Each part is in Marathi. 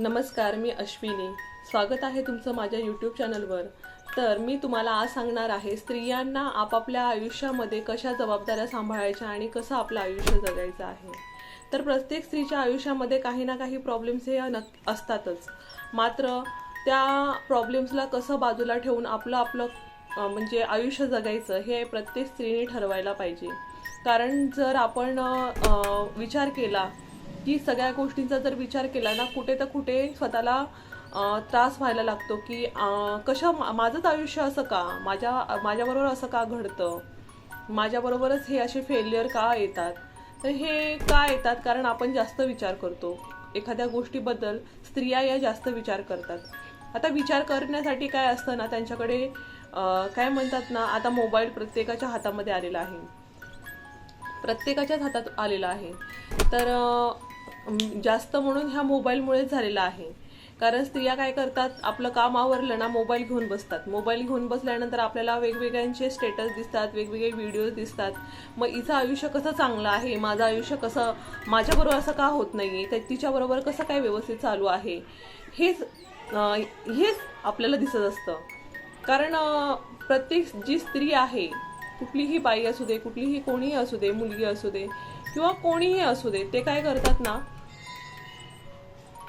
नमस्कार मी अश्विनी. स्वागत आहे तुमचं माझ्या यूट्यूब चॅनलवर तर मी तुम्हाला आज सांगणार आहे स्त्रियांना आपापल्या आयुष्यामध्ये कशा जबाबदाऱ्या सांभाळायच्या आणि कसं आपलं आयुष्य जगायचं आहे. तर प्रत्येक स्त्रीच्या आयुष्यामध्ये काही ना काही प्रॉब्लेम्स हे नक् असतातच. मात्र त्या प्रॉब्लेम्सला कसं बाजूला ठेवून आपलं आपलं म्हणजे आयुष्य जगायचं हे प्रत्येक स्त्रीने ठरवायला पाहिजे. कारण जर आपण विचार केला की सगळ्या गोष्टींचा जर विचार केला ना कुठे तर कुठे स्वतःला त्रास व्हायला लागतो की कशा माझंच आयुष्य असं का? माझ्या माझ्याबरोबर असं का घडतं? माझ्याबरोबरच हे असे फेल्युअर का येतात? तर हे का येतात? कारण आपण जास्त विचार करतो. एखाद्या गोष्टीबद्दल स्त्रिया या जास्त विचार करतात. आता विचार करण्यासाठी काय असतं ना त्यांच्याकडे काय म्हणतात ना आता मोबाईल प्रत्येकाच्या हातामध्ये आलेला आहे. प्रत्येकाच्याच हातात आलेला आहे. तर जास्त म्हणून ह्या मोबाईलमुळेच झालेला आहे. कारण स्त्रिया काय करतात आपलं काम आवरलं ना मोबाईल घेऊन बसतात. मोबाईल घेऊन बसल्यानंतर आपल्याला वेगवेगळ्यांचे स्टेटस दिसतात वेगवेगळे व्हिडिओज दिसतात. मग हिचं आयुष्य कसं चांगलं आहे? माझं आयुष्य कसं माझ्याबरोबर असं का होत नाही तर तिच्याबरोबर कसं काय व्यवस्थित चालू आहे? हेच हेच आपल्याला दिसत असतं. कारण प्रत्येक जी स्त्री आहे कुठलीही बाई असू दे कुठलीही कोणीही असू दे मुलगी असू दे किंवा कोणीही असू दे ते काय करतात ना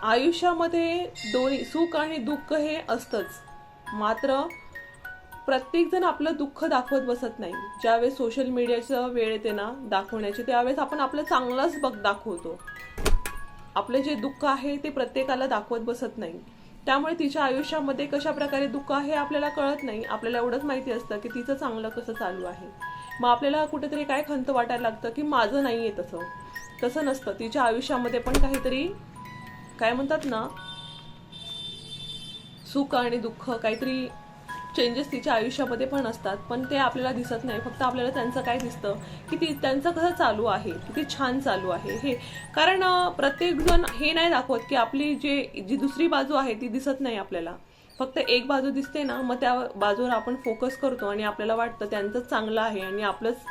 आयुष्यामध्ये दोन्ही सुख आणि दुःख हे असतंच. मात्र प्रत्येकजण आपलं दुःख दाखवत बसत नाही. ज्यावेळेस सोशल मीडियाचं वेळ येते ना दाखवण्याची त्यावेळेस आपण आपलं चांगलंच बघ दाखवतो. आपलं जे दुःख आहे ते प्रत्येकाला दाखवत बसत नाही. त्यामुळे तिच्या आयुष्यामध्ये कशा प्रकारे दुःख आहे आपल्याला कळत नाही. आपल्याला एवढंच माहिती असतं की तिचं चांगलं कसं चालू आहे. मग आपल्याला कुठेतरी काय खंत वाटायला लागतं की माझं नाही आहे तसं. तसं नसतं. तिच्या आयुष्यामध्ये पण काहीतरी काय म्हणतात ना सुख आणि दुःख काहीतरी चेंजेस तिच्या आयुष्यामध्ये पण असतात पण ते आपल्याला दिसत नाही. फक्त आपल्याला त्यांचं काय दिसतं की ती त्यांचं कसं चालू आहे किती छान चालू आहे हे. कारण प्रत्येकजण हे नाही दाखवत की आपली जे जी दुसरी बाजू आहे ती दिसत नाही आपल्याला. फक्त एक बाजू दिसते ना मग त्या बाजूवर आपण फोकस करतो आणि आपल्याला वाटतं त्यांचंच चांगलं आहे आणि आपलंच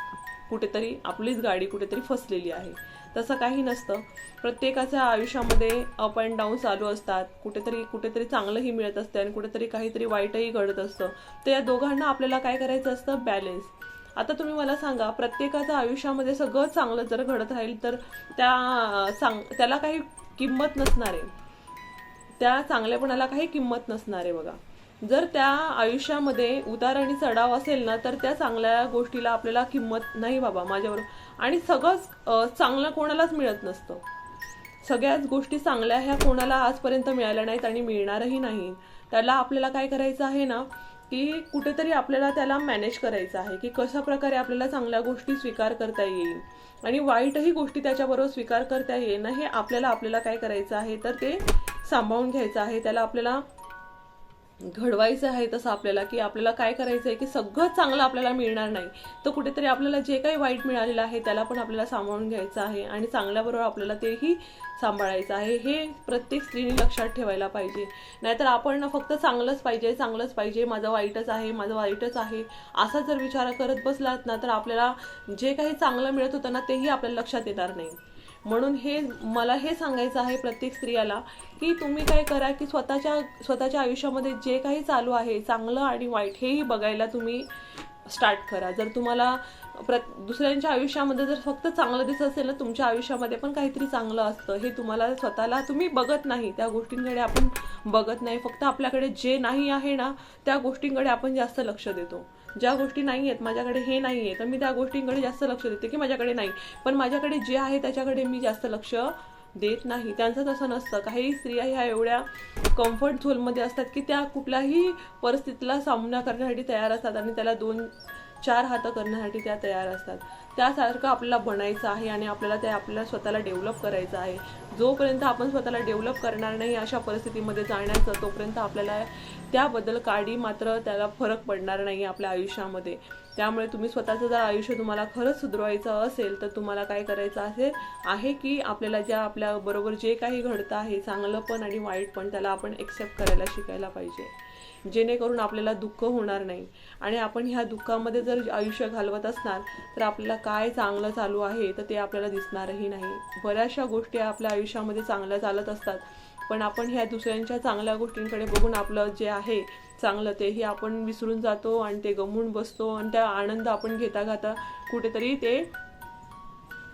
कुठेतरी आपलीच गाडी कुठेतरी फसलेली आहे. तसं काही नसतं. प्रत्येकाच्या आयुष्यामध्ये अप अँड डाऊन चालू असतात. कुठेतरी कुठेतरी चांगलंही मिळत असते आणि कुठेतरी काहीतरी वाईटही घडत असतं. तर या दोघांना आपल्याला काय करायचं असतं? बॅलेन्स आता तुम्ही मला सांगा प्रत्येकाच्या आयुष्यामध्ये सगळं चांगलं जर घडत राहील तर त्या सांग त्याला काही किंमत नसणार आहे. त्या चांगल्यापणाला काही किंमत नसणार आहे बघा. जर त्या आयुष्यामध्ये उतार आणि चढाव असेल ना तर त्या चांगल्या गोष्टीला आपल्याला किंमत नाही बाबा माझ्याबरोबर आणि सगळंच चांगलं कोणालाच मिळत नसतं. सगळ्याच गोष्टी चांगल्या ह्या कोणाला आजपर्यंत मिळाल्या नाहीत आणि मिळणारही नाही. त्याला आपल्याला काय करायचं आहे ना की कुठेतरी आपल्याला त्याला मॅनेज करायचं आहे की कशा प्रकारे आपल्याला चांगल्या गोष्टी स्वीकार करता येईल. आणि वाईटही गोष्टी त्याच्याबरोबर स्वीकार करता येईल ना हे आपल्याला आपल्याला काय करायचं आहे तर ते सांभाळून घ्यायचं आहे. त्याला आपल्याला घडवायचं आहे तसं आपल्याला की आपल्याला काय करायचं आहे की सगळं चांगलं आपल्याला मिळणार नाही. तर कुठेतरी आपल्याला जे काही वाईट मिळालेलं आहे त्याला पण आपल्याला सांभाळून घ्यायचं आहे आणि चांगल्याबरोबर आपल्याला तेही सांभाळायचं आहे. हे प्रत्येक स्त्रीने लक्षात ठेवायला पाहिजे. नाहीतर आपण फक्त चांगलंच पाहिजे चांगलंच पाहिजे माझं वाईटच आहे माझं वाईटच आहे असा जर विचार करत बसलात ना तर आपल्याला जे काही चांगलं मिळत होतं ना तेही आपल्याला लक्षात येणार नाही. म्हणून हे मला हे सांगायचं आहे प्रत्येक स्त्रियाला की तुम्ही काय करा की स्वतःच्या स्वतःच्या आयुष्यामध्ये जे काही चालू आहे चांगलं आणि वाईट हेही बघायला तुम्ही स्टार्ट करा. जर तुम्हाला प्र दुसऱ्यांच्या आयुष्यामध्ये जर फक्त चांगलं दिसत असेल ना तुमच्या आयुष्यामध्ये पण काहीतरी चांगलं असतं. हे तुम्हाला स्वतःला तुम्ही बघत नाही. त्या गोष्टींकडे आपण बघत नाही. फक्त आपल्याकडे जे नाही आहे ना त्या गोष्टींकडे आपण जास्त लक्ष देतो. ज्या गोष्टी नाही आहेत माझ्याकडे हे नाही आहे तर मी त्या गोष्टींकडे जास्त लक्ष देते की माझ्याकडे नाही. पण माझ्याकडे जे आहे त्याच्याकडे मी जास्त लक्ष देत नाही. त्यांचं तसं नसतं. काही स्त्रिया ह्या एवढ्या कम्फर्ट झोनमध्ये असतात की त्या कुठल्याही परिस्थितीला सामना करण्यासाठी तयार असतात आणि त्याला दोन चार हातं करण्यासाठी त्या तयार असतात. त्यासारखं आपल्याला बनायचं आहे आणि आपल्याला ते आपल्याला स्वतःला डेव्हलप करायचं आहे. जोपर्यंत आपण स्वतःला डेव्हलप करणार नाही अशा परिस्थितीमध्ये जाण्याचं तोपर्यंत आपल्याला त्याबद्दल काळी मात्र त्याला फरक पडणार नाही आपल्या आयुष्यामध्ये. त्यामुळे तुम्ही स्वतःचं जर आयुष्य तुम्हाला खरंच सुधरवायचं असेल तर तुम्हाला काय करायचं असेल आहे की आपल्याला ज्या आपल्या बरोबर जे काही घडतं आहे चांगलं पण आणि वाईट पण त्याला आपण एक्सेप्ट करायला शिकायला पाहिजे. जेणेकरून आपल्याला दुःख होणार नाही. आणि आपण ह्या दुःखामध्ये जर आयुष्य घालवत असणार तर आपल्याला काय चांगलं चालू आहे तर ते आपल्याला दिसणारही नाही. बऱ्याचशा गोष्टी आपल्या आयुष्यामध्ये चांगल्या चालत असतात. पण आपण ह्या दुसऱ्यांच्या चांगल्या गोष्टींकडे बघून आपलं जे आहे चांगलं तेही आपण विसरून जातो आणि ते गमून बसतो आणि त्या आनंद आपण घेता घेता कुठेतरी ते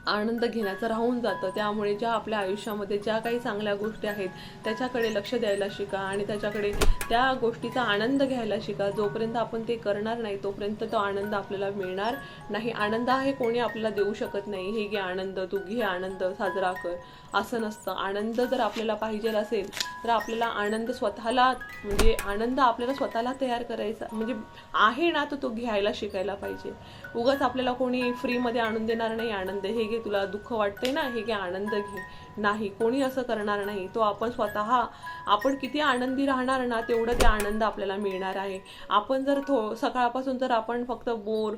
आनंद घेण्याचं राहून जातं. त्यामुळे ज्या आपल्या आयुष्यामध्ये ज्या काही चांगल्या गोष्टी आहेत त्याच्याकडे लक्ष द्यायला शिका आणि त्याच्याकडे त्या गोष्टीचा आनंद घ्यायला शिका. जोपर्यंत आपण ते करणार नाही तोपर्यंत तो आनंद आपल्याला मिळणार नाही. आनंद आहे कोणी आपल्याला देऊ शकत नाही. हे घे आनंद तू घे आनंद साजरा कर. असं नसतं. आनंद जर आपल्याला पाहिजे असेल तर आपल्याला आनंद स्वतःला म्हणजे आनंद आपल्याला स्वतःला तयार करायचा म्हणजे आहे ना तर तो घ्यायला शिकायला पाहिजे. उगाच आपल्याला कोणी फ्रीमध्ये आणून देणार नाही आनंद हे घे तुला दुःख वाटतंय ना हे घे आनंद घे. नाही कोणी असं करणार नाही. तो आपण स्वतः आपण किती आनंदी राहणार ना तेवढं ते आनंद आपल्याला मिळणार आहे. आपण जर थो सकाळपासून जर आपण फक्त बोर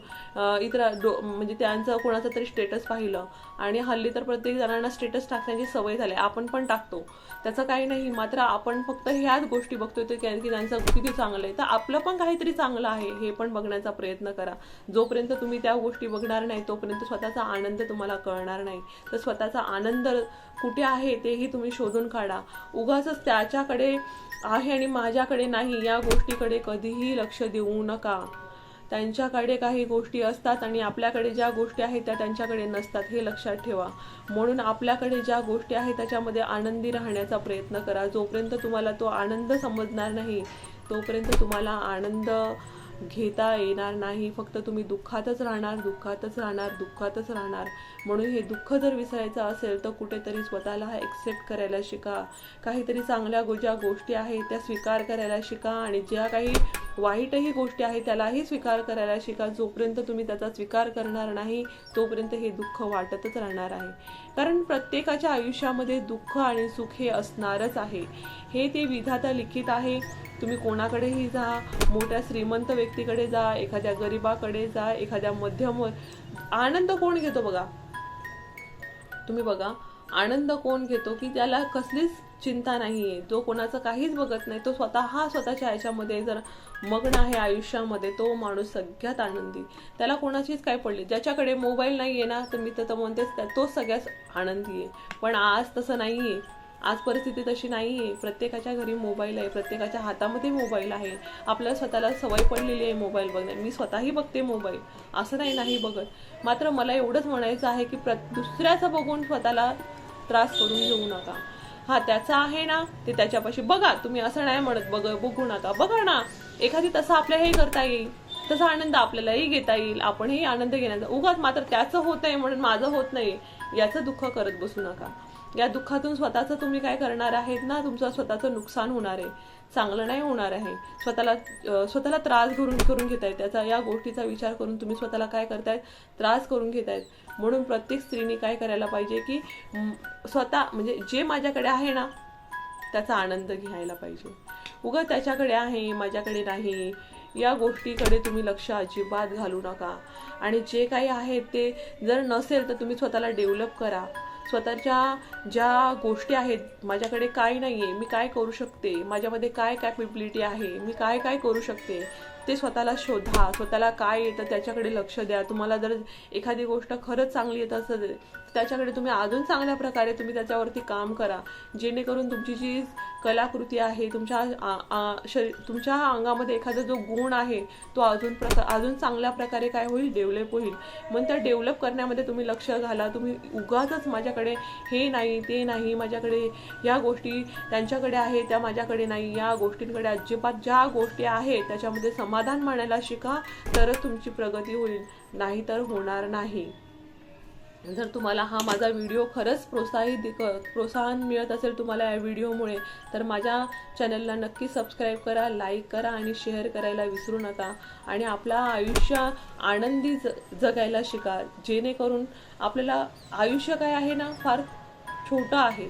इतर डो म्हणजे त्यांचं कोणाचं तरी स्टेटस पाहिलं आणि हल्ली तर प्रत्येक जणांना स्टेटस टाकण्याची सवय झाली आपण पण टाकतो. त्याचं काही नाही मात्र आपण फक्त ह्याच गोष्टी बघतो ते की त्यांचं किती चांगलं आहे. तर आपलं पण काहीतरी चांगलं आहे हे पण बघण्याचा प्रयत्न करा. जोपर्यंत तुम्ही त्या गोष्टी बघणार नाही तोपर्यंत स्वतःचा आनंद तुम्हाला कळणार नाही. तर स्वतःचा आनंद कुठे आहे तेही तुम्ही शोधून काढा. उगाच त्याच्याकडे आहे आणि माझ्याकडे नाही या गोष्टीकडे कधीही लक्ष देऊ नका. त्यांच्याकडे काही गोष्टी असतात आणि आपल्याकडे ज्या गोष्टी आहेत त्या त्यांच्याकडे नसतात हे लक्षात ठेवा. म्हणून आपल्याकडे ज्या गोष्टी आहेत त्याच्यामध्ये आनंदी राहण्याचा प्रयत्न करा. जोपर्यंत तुम्हाला तो आनंद समजणार नाही तोपर्यंत तुम्हाला आनंद घेता येणार नाही. फक्त तुम्ही दुःखातच राहणार दुःखातच राहणार दुःखातच राहणार. म्हणून हे दुःख जर विसरायचं असेल तर कुठेतरी स्वतःला एक्सेप्ट करायला शिका. काहीतरी चांगल्या गो ज्या गोष्टी आहेत त्या स्वीकार करायला शिका आणि ज्या काही वाईटही गोष्टी आहेत त्यालाही स्वीकार करायला शिका. जोपर्यंत तुम्ही त्याचा स्वीकार करणार नाही तोपर्यंत हे दुःख वाटतच राहणार आहे. कारण प्रत्येकाच्या आयुष्यामध्ये दुःख आणि सुख हे असणारच आहे. हे ते विधाता लिखित आहे. तुम्ही कोणाकडेही जा मोठ्या श्रीमंत व्यक्ती व्यक्तीकडे जा एखाद्या गरीबाकडे जा एखाद्या मध्यम आनंद कोण घेतो बघा? तुम्ही बघा आनंद कोण घेतो की त्याला कसलीच चिंता नाहीये. जो कोणाचं काहीच बघत नाही. तो स्वतः स्वतःच्या याच्यामध्ये जर मग्न आहे आयुष्यामध्ये तो माणूस सगळ्यात आनंदी. त्याला कोणाचीच काय पडली ज्याच्याकडे मोबाईल नाहीये ना तर मी तर म्हणतेच त्या- तोच सगळ्यात आनंदी आहे. पण आज तसं नाहीये. आज परिस्थिती तशी नाही आहे. प्रत्येकाच्या घरी मोबाईल आहे. प्रत्येकाच्या हातामध्ये मोबाईल आहे. आपल्याला स्वतःला सवय पडलेली आहे मोबाईल बघण्या मी स्वतःही बघते मोबाईल असं नाही नाही बघत. मात्र मला एवढंच म्हणायचं आहे की प्र दुसऱ्याचं बघून स्वतःला त्रास करून घेऊ नका. हा त्याचा आहे ना ते त्याच्यापाशी बघा. तुम्ही असं नाही म्हणत बघ बघू नका. बघा ना एखादी तसं आपल्यालाही करता येईल. तसा आनंद आपल्यालाही घेता येईल. आपणही आनंद घेण्याचा उगाच मात्र त्याचं होत आहे म्हणून माझं होत नाही. याचं दुःख करत बसू नका. या दुःखातून स्वतःचं तुम्ही काय करणार आहेत ना? तुमचं स्वतःचं नुकसान होणार आहे. चांगलं नाही होणार आहे. स्वतःला स्वतःला त्रास करून करून घेतायत त्याचा या गोष्टीचा विचार करून तुम्ही स्वतःला काय करतायत? त्रास करून घेत आहेत. म्हणून प्रत्येक स्त्रीने काय करायला पाहिजे की स्वतः म्हणजे जे माझ्याकडे आहे ना त्याचा आनंद घ्यायला पाहिजे. उगा त्याच्याकडे आहे माझ्याकडे नाही. या गोष्टीकडे तुम्ही लक्ष अजिबात घालू नका. आणि जे काही आहे ते जर नसेल तर तुम्ही स्वतःला डेव्हलप करा. स्वतःच्या ज्या गोष्टी आहेत माझ्याकडे काय नाही आहे मी काय करू शकते माझ्यामध्ये काय कॅपेबिलिटी आहे मी काय काय करू शकते ते स्वतःला शोधा स्वतःला काय येतं त्याच्याकडे लक्ष द्या. तुम्हाला जर एखादी गोष्ट खरंच चांगली येत असेल त्याच्याकडे तुम्ही अजून चांगल्या प्रकारे तुम्ही त्याच्यावरती काम करा. जेणेकरून तुमची जी कलाकृती आहे तुमच्या शरी तुमच्या अंगामध्ये एखादा जो गुण आहे तो अजून प्रकार अजून चांगल्या प्रकारे काय होईल? डेव्हलप होईल. मग त्या डेव्हलप करण्यामध्ये तुम्ही लक्ष घाला. तुम्ही उगाच माझ्याकडे हे नाही ते नाही माझ्याकडे या गोष्टी त्यांच्याकडे आहे त्या माझ्याकडे नाही या गोष्टींकडे अजिबात ज्या गोष्टी आहेत त्याच्यामध्ये समाधान मानायला शिका तरच तुमची प्रगती होईल. नाहीतर होणार नाही. जर तुम्हाला हा माझा व्हिडिओ खरंच प्रोत्साहित प्रोत्साहन मिळत असेल तुम्हाला या व्हिडिओमुळे तर माझ्या चॅनलला नक्की सबस्क्राईब करा लाईक करा आणि शेअर करायला विसरू नका. आणि आपला आयुष्य आनंदी ज जगायला शिका. जेणेकरून आपल्याला आयुष्य काय आहे ना फार छोटं आहे.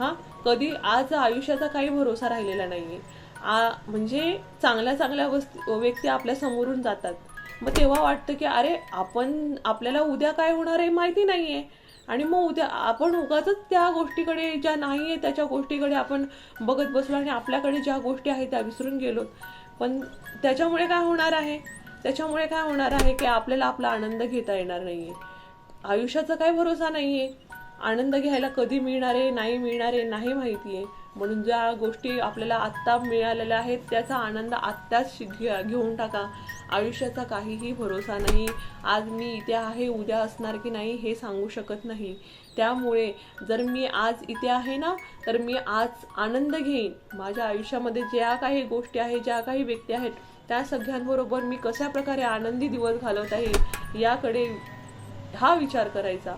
हां कधी आज आयुष्याचा काही भरोसा राहिलेला नाही आहे आ म्हणजे चांगल्या चांगल्या वस्तू व्यक्ती आपल्या समोरून जातात. मग तेव्हा वाटतं की अरे आपण आपल्याला उद्या काय होणार आहे माहिती नाही आहे आणि मग उद्या आपण उगाच त्या गोष्टीकडे ज्या नाही आहे त्याच्या गोष्टीकडे आपण बघत बसलो आणि आपल्याकडे ज्या गोष्टी आहेत त्या विसरून गेलो. पण त्याच्यामुळे काय होणार आहे? त्याच्यामुळे काय होणार आहे की आपल्याला आपला आनंद घेता येणार नाही आहे आयुष्याचा काय भरोसा नाही आहे आनंद घ्यायला कधी मिळणार आहे नाही मिळणार आहे नाही माहिती आहे म्हणून ज्या गोष्टी आपल्याला आत्ता मिळालेल्या आहेत त्याचा आनंद आत्ताच घे- घेऊन टाका. आयुष्याचा काहीही भरोसा नाही. आज मी इथे आहे उद्या असणार की नाही हे सांगू शकत नाही. त्यामुळे जर मी आज इथे आहे ना तर मी आज आनंद घेईन. माझ्या आयुष्यामध्ये ज्या काही गोष्टी आहेत ज्या काही व्यक्ती आहेत त्या सगळ्यांबरोबर मी कशा प्रकारे आनंदी दिवस घालवत आहे याकडे हा विचार करायचा.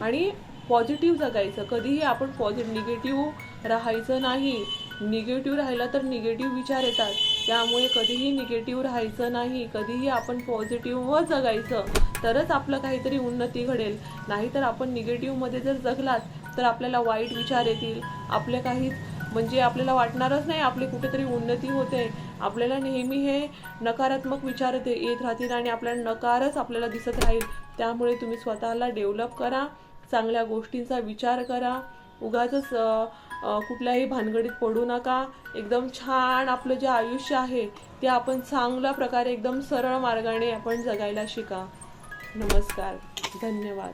आणि पॉझिटिव्ह जगायचं. कधीही आपण पॉझिटिव्ह निगेटिव्ह राहायचं नाही. निगेटिव्ह राहिलं तर निगेटिव्ह विचार येतात. त्यामुळे कधीही निगेटिव्ह राहायचं नाही कधीही आपण पॉझिटिव्ह जगायचं. तरच आपलं काहीतरी उन्नती घडेल. नाहीतर आपण निगेटिव्हमध्ये जर जगलात तर आपल्याला वाईट विचार येतील. आपले काही म्हणजे आपल्याला वाटणारच नाही आपली कुठेतरी उन्नती होते. आपल्याला नेहमी हे नकारात्मक विचार येते येत राहतील आणि आपल्याला नकारच आपल्याला दिसत राहील. त्यामुळे तुम्ही स्वतःला डेव्हलप करा. चांगल्या गोष्टींचा विचार करा. उगाच कुठल्याही भानगडीत पडू नका. एकदम छान आपलं जे आयुष्य आहे ते आपण चांगल्या प्रकारे एकदम सरळ मार्गाने आपण जगायला शिका. नमस्कार. धन्यवाद.